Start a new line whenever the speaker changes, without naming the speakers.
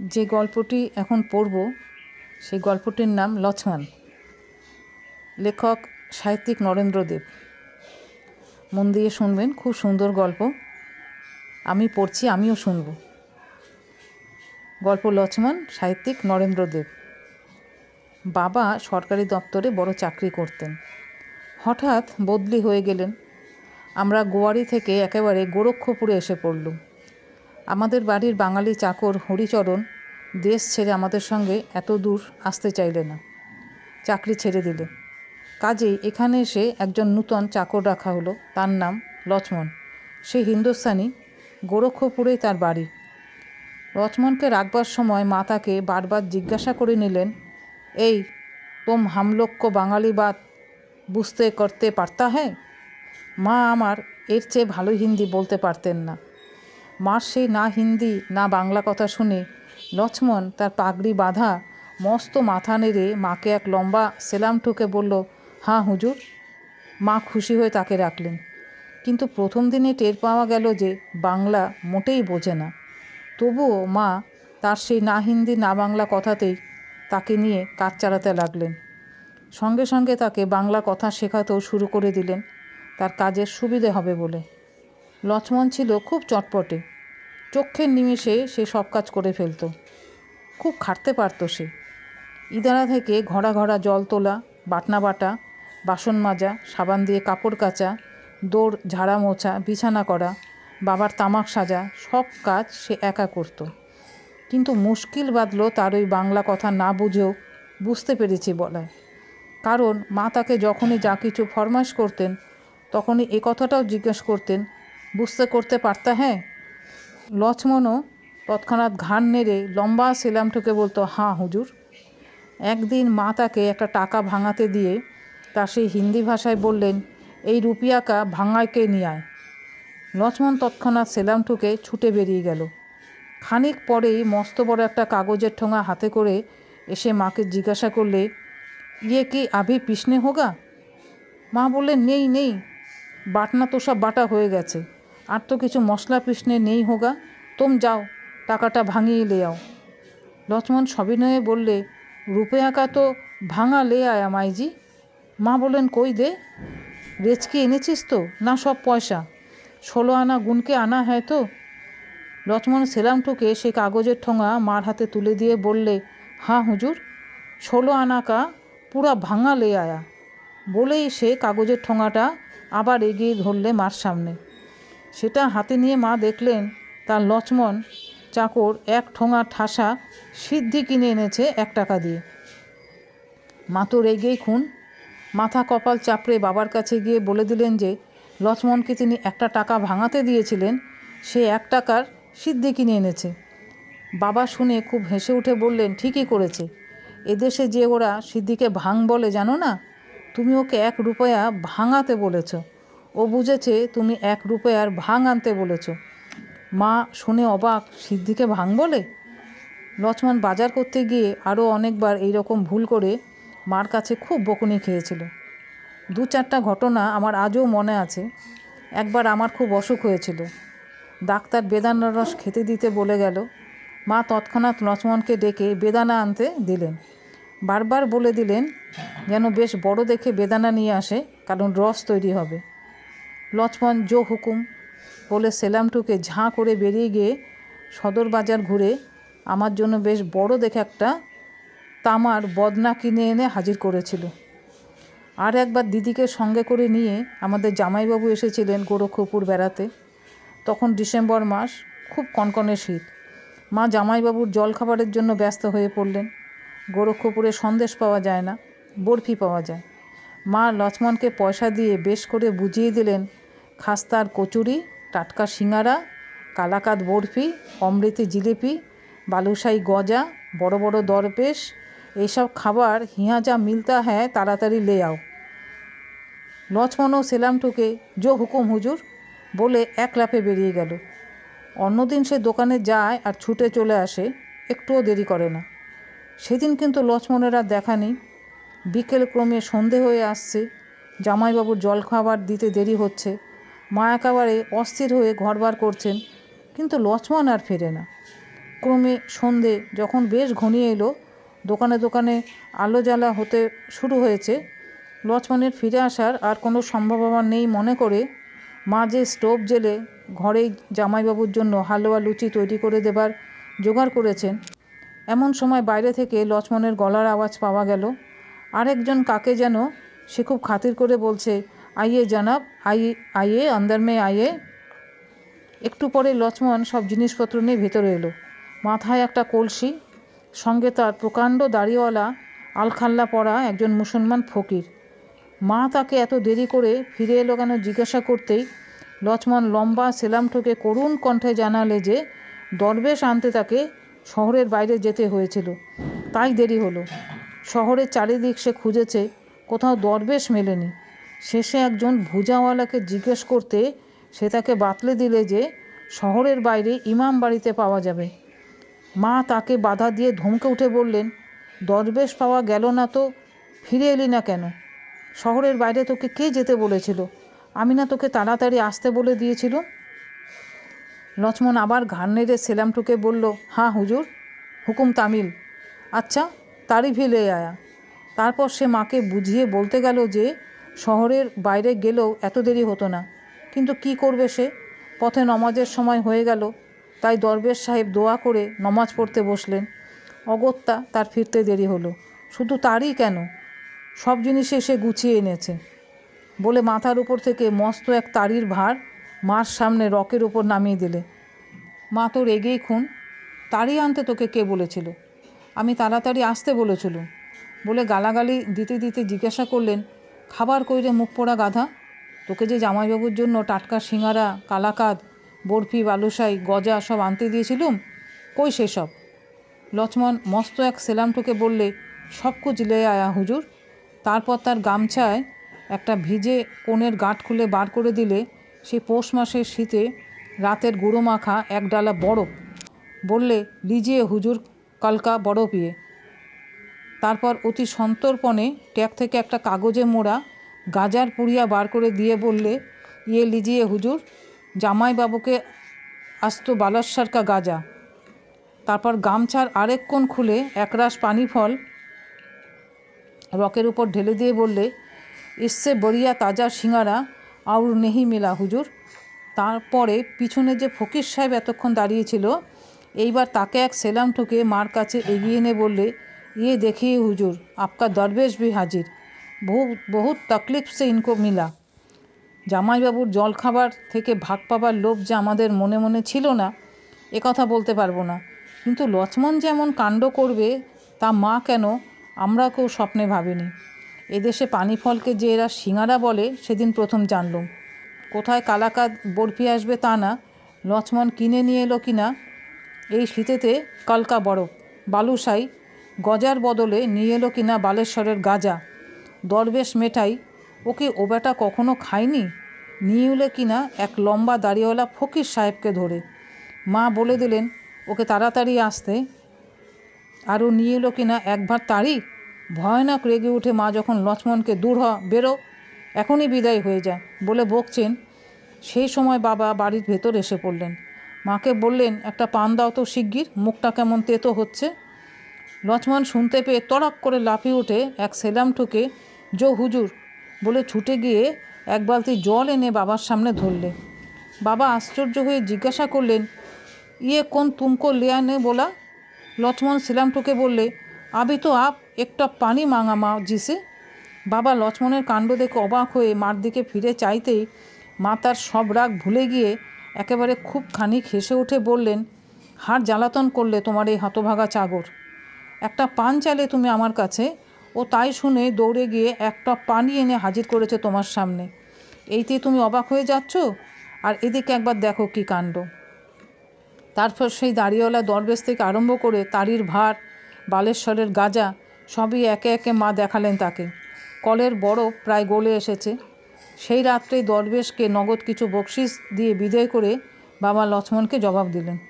যে গল্পটি এখন পড়ব, সেই গল্পটির নাম লক্ষ্মণ লেখক সাহিত্যিক নরেন্দ্রদেব মন দিয়ে শুনবেন, খুব সুন্দর গল্প। আমি পড়ছি, আমিও শুনব। গল্প লক্ষ্মণ সাহিত্যিক নরেন্দ্রদেব বাবা সরকারি দপ্তরে বড় চাকরি করতেন। হঠাৎ বদলি হয়ে গেলেন। আমরা গোয়ারি থেকে একেবারে গোরক্ষপুরে এসে পড়লুম। আমাদের বাড়ির বাঙালি চাকর হরিচরণ দেশ ছেড়ে আমাদের সঙ্গে এত দূর আসতে চাইলে না। চাকরি ছেড়ে দিলে। কাজেই এখানে এসে একজন নূতন চাকর রাখা হলো, তার নাম লক্ষ্মণ সে হিন্দুস্তানি, গোরক্ষপুরেই তার বাড়ি। লক্ষ্মণকে রাখবার সময় মা তাকে বারবার জিজ্ঞাসা করে নিলেন, এই, তোম হামলোক বাঙালি বাত বুঝতে করতে পারতা হ্যাঁ? মা আমার এর চেয়ে ভালো হিন্দি বলতে পারতেন না। মার সেই না হিন্দি, না বাংলা কথা শুনে লক্ষ্মণ তার পাগড়ি বাঁধা মস্ত মাথা নেড়ে মাকে এক লম্বা সেলাম ঠুকে বলল, হাঁ হুজুর। মা খুশি হয়ে তাকে রাখলেন। কিন্তু প্রথম দিনে টের পাওয়া গেল যে বাংলা মোটেই বোঝে না। তবুও মা তার সেই না হিন্দি, না বাংলা কথাতেই তাকে নিয়ে কাজ চালাতে লাগলেন। সঙ্গে সঙ্গে তাকে বাংলা কথা শেখাতেও শুরু করে দিলেন। তার কাজের সুবিধে হবে বলে। লক্ষ্মণ ছিল খুব চটপটে। চক্ষের নিমেষে সে সব কাজ করে ফেলতো। খুব খাটতে পারতো সে। ইদারা থেকে ঘড়া ঘড়া জল তোলা, বাটনা বাটা, বাসন মাজা, সাবান দিয়ে কাপড় কাচা, দৌড়, ঝাড়া মোছা, বিছানা করা, বাবার তামাক সাজা, সব কাজ সে একা করত। কিন্তু মুশকিল বাঁধল তার ওই বাংলা কথা না বুঝেও বুঝতে পেরেছি বলায় কারণ মা তাকে যখনই যা কিছু ফরমাস করতেন, তখনই এ কথাটাও জিজ্ঞেস করতেন, বুঝতে করতে পারতা হ্যাঁ? লক্ষ্মণও তৎক্ষণাৎ ঘাড় নেড়ে লম্বা সেলাম ঠুকে বলতো, হাঁ, হুজুর। একদিন মা তাকে একটা টাকা ভাঙাতে দিয়ে তা সেই হিন্দি ভাষায় বললেন, এই রুপিয়াকা ভাঙাইকে নিয়ে আয়? লক্ষ্মণ তৎক্ষণাৎ সেলাম ঠুকে ছুটে বেরিয়ে গেল। খানিক পরেই মস্ত বড় একটা কাগজের ঠোঙা হাতে করে এসে মাকে জিজ্ঞাসা করলে ইয়ে কি আভি পিসনে হোগা? মা বললেন, নেই নেই, বাটনা তো সব বাটা হয়ে গেছে। আর তো কিছু মশলা পিছনে নেই হোগা। তোম যাও, টাকাটা ভাঙিয়ে লে আও। লক্ষ্মণ সবিনয়ে বললে, রূপে আঁকা তো ভাঙা লে আয়া মাইজি। মা বলেন কই দে রেচকি এনেছিস তো? না, সব পয়সা। ষোলো আনা গুনকে আনা হয় তো? লক্ষ্মণ সেলাম ঠুকে সে কাগজের ঠোঙা মার হাতে তুলে দিয়ে বললে, হাঁ হুজুর, ষোলো আনা কা পুরা ভাঙা লে আয়া। বলেই সে কাগজের ঠোঙাটা আবার এগিয়ে ধরলে মার সামনে। সেটা হাতে নিয়ে মা দেখলেন তার লক্ষ্মণ চাকর এক ঠোঙা ঠাসা সিদ্ধি কিনে এনেছে এক টাকা দিয়ে। মা তো রেগেই খুন। মাথা কপাল চাপড়ে বাবার কাছে গিয়ে বলে দিলেন যে, লক্ষ্মণকে তিনি একটা টাকা ভাঙাতে দিয়েছিলেন, সে এক টাকার সিদ্ধি কিনে এনেছে। বাবা শুনে খুব হেসে উঠে বললেন, ঠিকই করেছে। এদেশে যে ওরা সিদ্ধিকে ভাঙ বলে, জানো না? তুমি ওকে এক রুপয়া ভাঙাতে বলেছ। ও বুঝেছে তুমি এক রুপয়ার ভাঙ আনতে বলেছ। মা শুনে অবাক সিদ্ধিকে ভাঙ বলে? লক্ষ্মণ বাজার করতে গিয়ে আরও অনেকবার এই রকম ভুল করে মার কাছে খুব বকুনি খেয়েছিল। দু চারটা ঘটনা আমার আজও মনে আছে। একবার আমার খুব অসুখ হয়েছিল। ডাক্তার বেদানা রস খেতে দিতে বলে গেল। মা তৎক্ষণাৎ লক্ষ্মণকে ডেকে বেদানা আনতে দিলেন। বারবার বলে দিলেন, যেন বেশ বড় দেখে বেদানা নিয়ে আসে, কারণ রস তৈরি হবে। লক্ষ্মণ জো হুকুম বলে সেলামটুকে ঝাঁ করে বেরিয়ে গিয়ে সদর বাজার ঘুরে আমার জন্য বেশ বড় দেখে একটা তামার বদনা কিনে এনে হাজির করেছিল। আর একবার দিদিকে সঙ্গে করে নিয়ে আমাদের জামাইবাবু এসেছিলেন গোরক্ষপুর বেড়াতে। তখন ডিসেম্বর মাস খুব কনকনে শীত। মা জামাইবাবুর জলখাবারের জন্য ব্যস্ত হয়ে পড়লেন। গোরক্ষপুরে সন্দেশ পাওয়া যায় না, বরফি পাওয়া যায়। মা লক্ষ্মণকে পয়সা দিয়ে বেশ করে বুঝিয়ে দিলেন খাস্তার কচুরি, টাটকা সিঙ্গারা কালাকাত বরফি, অমৃতি জিলিপি বালুশাই গজা, বড় বড় দরবেশ এইসব খাবার হিয়া যা মিলতা হ্যাঁ তাড়াতাড়ি লে আও। লক্ষ্মণও সেলাম ঠুকে জো হুকুম হুজুর, বলে এক লাফে বেরিয়ে গেল। অন্যদিন সে দোকানে যায় আর ছুটে চলে আসে, একটুও দেরি করে না। সেদিন কিন্তু লক্ষ্মণের আর দেখা নেই। বিকেল ক্রমে সন্ধে হয়ে আসছে। জামাইবাবুর জলখাবার দিতে দেরি হচ্ছে। মা একেবারে অস্থির হয়ে ঘরবার করছেন, কিন্তু লক্ষ্মণ আর ফেরে না। ক্রমে সন্ধে যখন বেশ ঘনিয়ে এলো, দোকানে দোকানে আলো জ্বালা হতে শুরু হয়েছে। লক্ষ্মণের ফিরে আসার আর কোনো সম্ভাবনা নেই মনে করে মা যে স্টোভ জেলে ঘরেই জামাইবাবুর জন্য হালুয়া লুচি তৈরি করে দেবার জোগাড় করেছেন। এমন সময় বাইরে থেকে লক্ষ্মণের গলার আওয়াজ পাওয়া গেল। আরেকজন কাকে যেন সে খুব খাতির করে বলছে আইয়ে জানাব আই আইয়ে আন্দার মে আইয়ে। একটু পরে লক্ষ্মণ সব জিনিসপত্র নিয়ে ভেতরে এলো। মাথায় একটা কলসি, সঙ্গে তার প্রকাণ্ড দাড়িওয়ালা আলখাল্লা পরা একজন মুসলমান ফকির। মা তাকে এত দেরি করে ফিরে এলো কেন জিজ্ঞাসা করতেই লক্ষ্মণ লম্বা সেলাম ঠোকে করুণ কণ্ঠে জানালে যে দরবেশ আনতে তাকে শহরের বাইরে যেতে হয়েছিল। তাই দেরি হলো। শহরের চারিদিক সে খুঁজেছে, কোথাও দরবেশ মেলেনি। শেষে একজন ভুজাওয়ালাকে জিজ্ঞেস করতে সে তাকে বাতলে দিলে যে, শহরের বাইরে ইমাম বাড়িতে পাওয়া যাবে। মা তাকে বাধা দিয়ে ধমকে উঠে বললেন, দরবেশ পাওয়া গেল না তো, ফিরে এলি না কেন? শহরের বাইরে তোকে কে যেতে বলেছিল? আমি না তোকে তাড়াতাড়ি আসতে বলে দিয়েছিল লক্ষ্মণ আবার ঘাড় নেড়ে সেলাম সেলামটুকে বলল হ্যাঁ হুজুর, হুকুম তামিল। আচ্ছা তারই ভিলে আয়া। তারপর সে মাকে বুঝিয়ে বলতে গেল যে শহরের বাইরে গেলেও এত দেরি হতো না। কিন্তু কি করবে সে? পথে নমাজের সময় হয়ে গেল। তাই দরবেশ সাহেব দোয়া করে নমাজ পড়তে বসলেন। অগত্যা তার ফিরতে দেরি হলো। শুধু তারই কেন? সব জিনিসে সে গুছিয়ে এনেছে। বলে মাথার উপর থেকে মস্ত এক তারির ভার মার সামনে রকের উপর নামিয়ে দিলে। মা তো রেগেই খুন। তাড়ি আনতে তোকে কে বলেছিল? আমি তাড়াতাড়ি আসতে বলেছিল বলে গালাগালি দিতে দিতে জিজ্ঞাসা করলেন খাবার কইরে মুখ পোড়া গাধা? তোকে যে জামাইবাবুর জন্য টাটকা সিঙ্গারা কালাকাদ, বরফি বালুসাই গজা সব আনতে দিয়েছিলুম, কই সেসব? লক্ষ্মণ মস্ত এক সেলাম সেলামটুকে বললে, সব কুচ লে আয়া হুজুর। তারপর তার গামছায় একটা ভিজে কোণের গাঁট খুলে বার করে দিলে, সে পৌষ মাসের শীতে রাতের গুঁড়ো মাখা এক ডালা বরফ। বললে, লিজিয়ে হুজুর, কালকা বড় পিয়ে তারপর অতি সন্তর্পণে ট্যাগ থেকে একটা কাগজে মোড়া গাজার পুড়িয়া বার করে দিয়ে বললে ইয়ে লিজিয়ে হুজুর, জামাইবাবুকে আসতো বালাস্সার কা গাজা। তারপর গামছার আরেক কোণ খুলে একরাশ পানি ফল রকের উপর ঢেলে দিয়ে বললে ইসসে বড়িয়া তাজা সিঙ্গারা, আউর নেহি মেলা হুজুর। তারপরে পিছনে যে ফকির সাহেব এতক্ষণ দাঁড়িয়েছিল এইবার তাকে এক সেলাম ঠুকে মার কাছে এগিয়ে এনে বললে ইয়ে দেখিয়ে হুজুর আপকা দরবেশ ভি হাজির বহু বহুত তকলিফ সে ইনকো মিলা জামাইবাবুর জলখাবার থেকে ভাগ পাবার লোভ যে আমাদের মনে মনে ছিল না, এ কথা বলতে পারব না। কিন্তু লক্ষ্মণ যেমন কাণ্ড করবে, তা মা কেন আমরা কেউ স্বপ্নে ভাবিনি। এদেশে পানি ফলকে যে এরা সিঙারা বলে, সেদিন প্রথম জানলুম। কোথায় কালাকাদ বরফি আসবে তা না, লক্ষ্মণ কিনে নিয়ে এলো কি না এই শীতেতে কালকা বরফ বালুসাই গজার বদলে নিয়ে এলো কিনা বালেশ্বরের গাজা। দরবেশ মেটাই ওকে ও বেটা কখনো খায়নি? নিয়ে এলে কিনা এক লম্বা দাড়িওয়ালা ফকির সাহেবকে ধরে। মা বলে দিলেন, ওকে তাড়াতাড়ি আসতে। আরও নিয়ে এলো কিনা একবার তারই ভয়ানক রেগে উঠে মা যখন লক্ষ্মণকে দূর হ, বেরো, এখনই বিদায় হয়ে যা। বলে বকছেন। সেই সময় বাবা বাড়ির ভেতর এসে পড়লেন। মাকে বললেন, একটা পান দাও তো শিগগির, মুখটা কেমন তেতো হচ্ছে। লক্ষ্মণ শুনতে পেয়ে তড়াক করে লাফিয়ে উঠে এক সেলাম ঠুকে জো হুজুর, বলে ছুটে গিয়ে এক বালতি জল এনে বাবার সামনে ধরলে। বাবা আশ্চর্য হয়ে জিজ্ঞাসা করলেন ইয়ে কোন তুমকো লিয়া নে বলা? লক্ষ্মণ সেলাম ঠুকে বললে, আবি তো আপ একটা পানি মাঙা মা জিসে। বাবা লক্ষ্মণের কাণ্ড দেখে অবাক হয়ে মার দিকে ফিরে চাইতেই মা তার সব রাগ ভুলে গিয়ে একেবারে খুব খানিক হেসে উঠে বললেন, হাড় জ্বালাতন করলে তোমার এই হতভাগা চাগর। একটা পান চাইলে তুমি আমার কাছে, ও তাই শুনে দৌড়ে গিয়ে এক টপ পানি এনে হাজির করেছে তোমার সামনে। এইতে তুমি অবাক হয়ে যাচ্ছ? আর এদিকে একবার দেখো কি কাণ্ড। তারপর সেই দাড়িওয়ালা দরবেশ থেকে আরম্ভ করে তারির ভার, বালেশ্বরের গাজা, সবই একে একে মা দেখালেন তাকে। কলের বড় প্রায় গলে এসেছে। সেই রাত্রেই দরবেশকে নগদ কিছু বকশিস দিয়ে বিদায় করে বাবা লক্ষ্মণকে জবাব দিলেন।